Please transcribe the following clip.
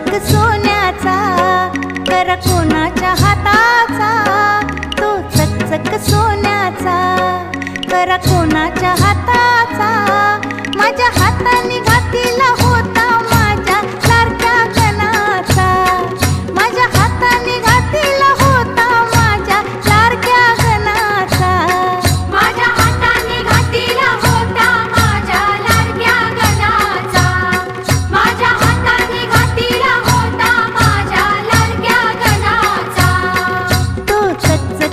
चकचक सोन्याचा कर कोणाच्या हाताचा? तो चकचक सोन्याचा कर कोणाच्या हाताचा?